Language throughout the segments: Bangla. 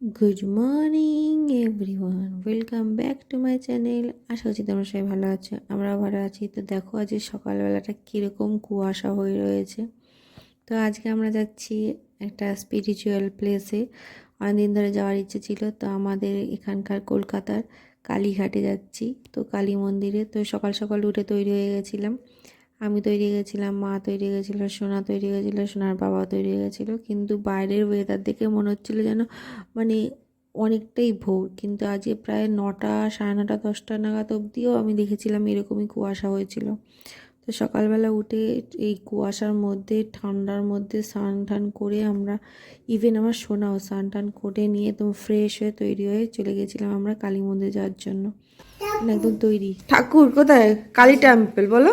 Good morning everyone welcome back to my channel আশা করছি তোমরা সবাই ভালো আছো আমরা ভালো আছি। তো দেখো আজ সকালবেলাটা কীরকম কুয়াশা হয়ে রয়েছে। তো আজকে আমরা যাচ্ছি একটা স্পিরিচুয়াল প্লেসে অনেকদিন ধরে যাওয়ার ইচ্ছে ছিল, তো আমাদের এখানকার কলকাতার কালীঘাটে যাচ্ছি, তো কালী মন্দিরে। তো সকাল সকাল উঠে তৈরি হয়ে গেছিলাম। আমি তৈরি গেছিলাম, মা তৈরি গেছিল, সোনা তৈরি গেছিল, সোনার বাবা তৈরি গেছিল। কিন্তু বাইরের ওয়েদার দেখে মনে হচ্ছিল যেন মানে অনেকটাই ভোর। কিন্তু আজকে প্রায় নটা, সাড়ে নটা, দশটা নাগাদ অবধিও আমি দেখেছিলাম এরকমই কুয়াশা হয়েছিল। তো সকালবেলা উঠে এই কুয়াশার মধ্যে, ঠান্ডার মধ্যে স্নান টান করে আমরা ইভেন আমার সোনাও স্নান টান করে নিয়ে একদম ফ্রেশ হয়ে তৈরি হয়ে চলে গেছিলাম আমরা কালী মন্দির যাওয়ার জন্য। মানে একদম তৈরি। ঠাকুর কোথায়? কালী টেম্পল বলো?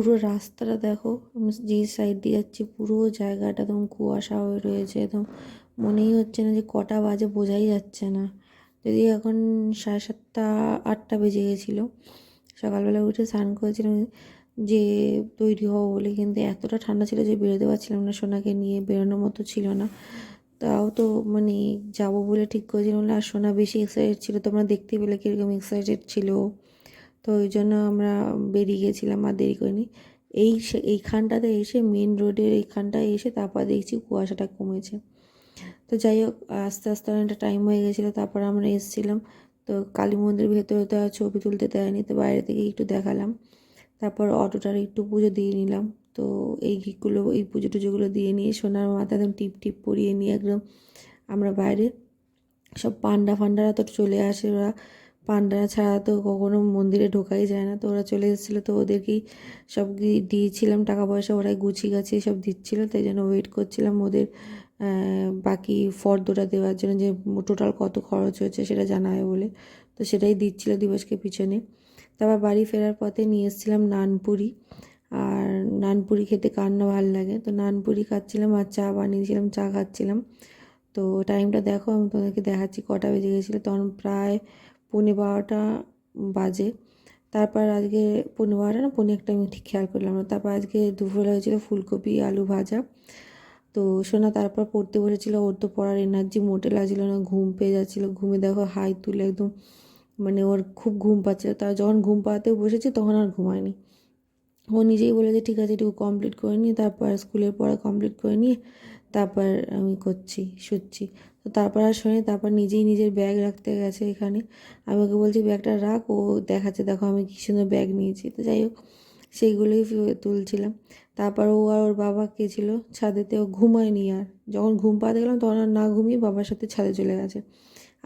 পুরো রাস্তাটা দেখো যেই সাইড দিয়ে যাচ্ছি, পুরো জায়গাটা একদম কুয়াশা হয়ে রয়েছে, একদম মনেই হচ্ছে না যে কটা বাজে, বোঝাই যাচ্ছে না যদি এখন সাড়ে সাতটা, আটটা বেজে গেছিল, সকালবেলা উঠে স্নান করেছিলাম যে তৈরি হব বলে, কিন্তু এতটা ঠান্ডা ছিল যে বেরোতে পারছিলাম না, সোনাকে নিয়ে বেরোনোর মতো ছিল না তাও তো মানে যাব বলে ঠিক করেছিলাম না, আর সোনা বেশি এক্সাইটেড ছিল, তোমরা দেখতে পেলে কীরকম এক্সাইটেড ছিল। তো ওই জন্য আমরা বেরিয়ে গেছিলাম আর দেরি করিনি। এই এইখানটাতে এসে মেন রোডের এইখানটায় এসে তারপর দেখছি কুয়াশাটা কমেছে। তো যাই হোক, আস্তে আস্তে অনেকটা টাইম হয়ে গেছিল, তারপর আমরা এসেছিলাম। তো কালী মন্দির ভেতরে তো আর ছবি তুলতে দেয়নি, তো বাইরে থেকে একটু দেখালাম। তারপর অটোটার একটু পুজো দিয়ে নিলাম। তো এই এইগুলো এই পুজো টুজোগুলো দিয়ে নিয়ে সোনার মাথা একদম টিপ টিপ পরিয়ে নিয়ে একদম আমরা বাইরে সব পান্ডা ফান্ডারা তো চলে আসে ওরা। পান্ডারা ছাড়া তো কখনো মন্দিরে ঢোকাই যায় না। তো ওরা চলে এসেছিল, তো ওদেরকেই সব দিয়েছিলাম টাকা পয়সা, ওরাই গুছিয়ে গাছিয়ে সব দিচ্ছিল, তাই জন্য ওয়েট করছিলাম ওদের বাকি ফর্দটা দেওয়ার জন্য যে টোটাল কত খরচ হয়েছে সেটা জানায় বলে। তো সেটাই দিচ্ছিল দিবসকে পিছনে। তারপর বাড়ি ফেরার পথে নিয়ে এসেছিলাম নানপুরি। আর নানপুরি খেতে কার না ভালো লাগে। তো নানপুরি খাচ্ছিলাম আর চা বানিয়েছিলাম, চা খাচ্ছিলাম। তো টাইমটা দেখো, আমি তোমাদেরকে দেখাচ্ছি কটা বেজে গেছিল। তখন প্রায় পৌনে বারোটা বাজে। তারপর আজকে পৌনে বারোটা না, পৌনে একটা আমি ঠিক খেয়াল করলাম না। তারপর আজকে দুপুরে হয়েছিল ফুলকপি, আলু ভাজা। তো সোনা তারপর পড়তে বসেছিল, ওর তো পড়ার এনার্জি মোটে লাগছিল না, ঘুম পেয়ে যাচ্ছিল। ঘুমে দেখো হাই তুলে একদম মানে ওর খুব ঘুম পাচ্ছিল তার যখন ঘুম পাড়াতে বসেছে, তখন আর ঘুমায়নি। ও নিজেই বলেছে ঠিক আছে, এটুকু কমপ্লিট করে নিয়ে, তারপর স্কুলের পড়া কমপ্লিট করে নিয়ে, তারপর আমি করছি, শুচ্ছি। তো তারপর আর শোনে, তারপর নিজেই নিজের ব্যাগ রাখতে গেছে এখানে। আমি ওকে বলছি ব্যাগটা রাখ, ও দেখাচ্ছে, দেখো আমি কী সুন্দর ব্যাগ নিয়েছি। তো যাই হোক, সেইগুলোই তুলছিলাম। তারপর ও আর ওর বাবা কে ছিল ছাদেতে, ও ঘুমায়নি আর। যখন ঘুম পাতে গেলাম, তখন আর না ঘুমিয়ে বাবার সাথে ছাদে চলে গেছে।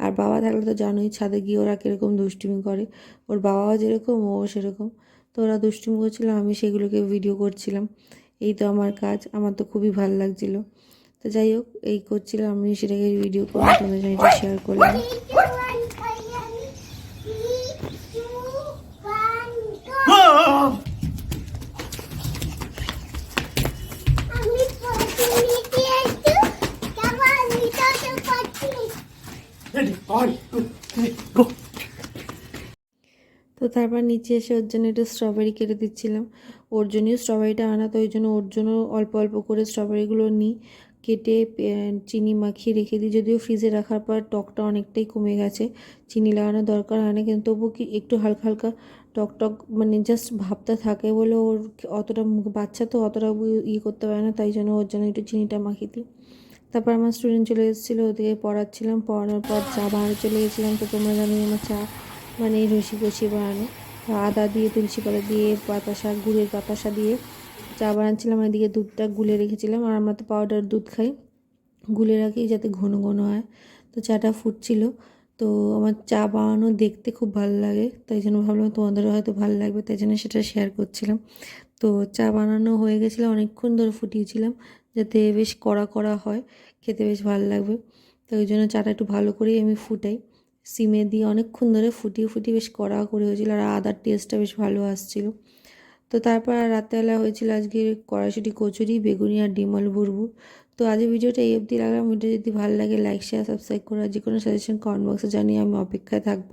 আর বাবা থাকলে তো জানোই, ছাদে গিয়ে ওরা কীরকম দুষ্টুমি করে। ওর বাবাও যেরকম, ও সেরকম। তো ওরা দুষ্টুমি করছিল, আমি সেগুলোকে ভিডিও করছিলাম। এই তো আমার কাজ, আমার তো খুবই ভালো লাগছিল। তো যাই হোক, এই করছিলাম আমি, সেটাকে ভিডিও করে তোমাদের সঙ্গে একটু শেয়ার করলাম. তো তারপর নিচে এসে ওর জন্য একটু স্ট্রবেরি কেটে দিচ্ছিলাম ওর জন্যই স্ট্রবেরিটা আনা, তো ওই জন্য ওর জন্য অল্প অল্প করে স্ট্রবেরিগুলো নিই কেটে চিনি মাখিয়ে রেখে দিই। যদিও ফ্রিজে রাখার পর টকটা অনেকটাই কমে গেছে। চিনি লাগানোর দরকার হয় না, কিন্তু তবু কি একটু হালকা হালকা টক টক মানে জাস্ট ভাবটা থাকে বলে ওর অতটা বাচ্চা তো অতটা ই- ই করতে পারে না, তাই জন্য ওর জন্য একটু চিনিটা মাখিয়ে দিই। তারপর আমার স্টুডেন্ট চলে এসেছিল ওদেরকে পড়াচ্ছিলাম, পড়ানোর পর চা বানাতে চলে গেছিলাম। তো তোমরা জানোই আমার চা মানে রসি কষি বানানো। আদা দিয়ে, তুলসী পাতা দিয়ে বাতাসা গুড়ের বাতাসা দিয়ে চা বানাচ্ছিলাম, এদিকে দুধটা গুলে রেখেছিলাম, আর আমরা তো পাউডার দুধ খাই। গুলে রাখি যাতে ঘন ঘন হয়। তো চাটা ফুটছিল। তো আমার চা বানানো দেখতে খুব ভালো লাগে, তাই জন্য ভাবলাম তোমাদেরও হয়তো ভালো লাগবে, তাই জন্য সেটা শেয়ার করছিলাম। তো চা বানানো হয়ে গেছিল, অনেকক্ষণ ধরে ফুটিয়েছিলাম, যাতে বেশ কড়া কড়া হয়, খেতে বেশ ভালো লাগবে। তো ওই জন্য চাটা একটু ভালো করেই আমি ফুটাই। সিমে দিয়ে অনেকক্ষণ ধরে ফুটিয়ে ফুটিয়ে বেশ কড়া করে হয়েছিলো, আর আদার টেস্টটা বেশ ভালো আসছিল। তো তারপর রাত্রেবেলা হয়েছিল আজকে কড়াশুটি কচুরি, বেগুনি আর ডিম আলু বুরবুর তো আজ ভিডিওটা এই অবধি লাগলাম ভিডিও যদি ভালো লাগে লাইক শেয়ার সাবস্ক্রাইব করে যে কোনো সাজেশন কমেন্ট বক্সে জানিয়ে আমি অপেক্ষায় থাকব।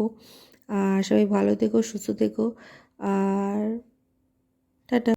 আর সবাই ভালো থেকো, সুস্থ থেকো। আর টাটা।